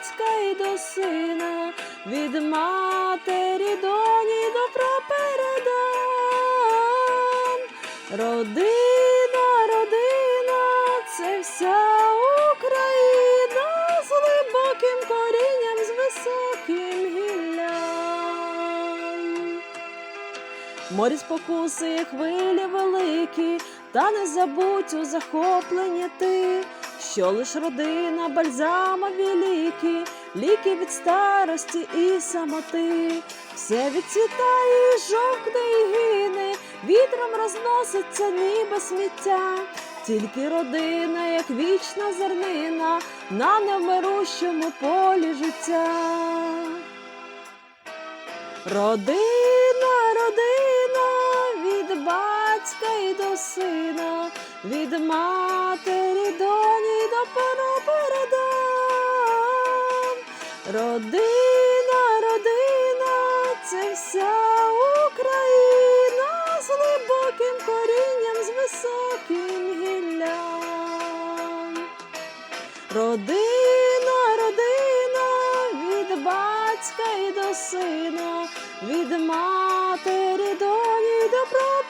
батька й до сина, від матері доні до прапередан. Родина, родина, це вся Україна з глибоким корінням, з високим гіллям. Морі спокуси, хвилі великі, та не забудь у захопленні ти, що лиш родина, бальзамові ліки, ліки від старості і самоти, все відцвітає, і жовкне і гине, вітром розноситься, ніби сміття. Тільки родина, як вічна зернина, на невмирущому полі життя. Родина, родина, від батька й до сина, від матері доні до передан. Родина, родина, це вся Україна з глибоким корінням, з високим гіллям. Родина, родина, від батька й до сина, від матері доні до пропередан.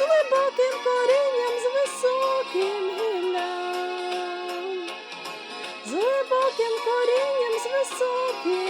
з глибоким корінням, з високим гіллям, з глибоким корінням, з високим.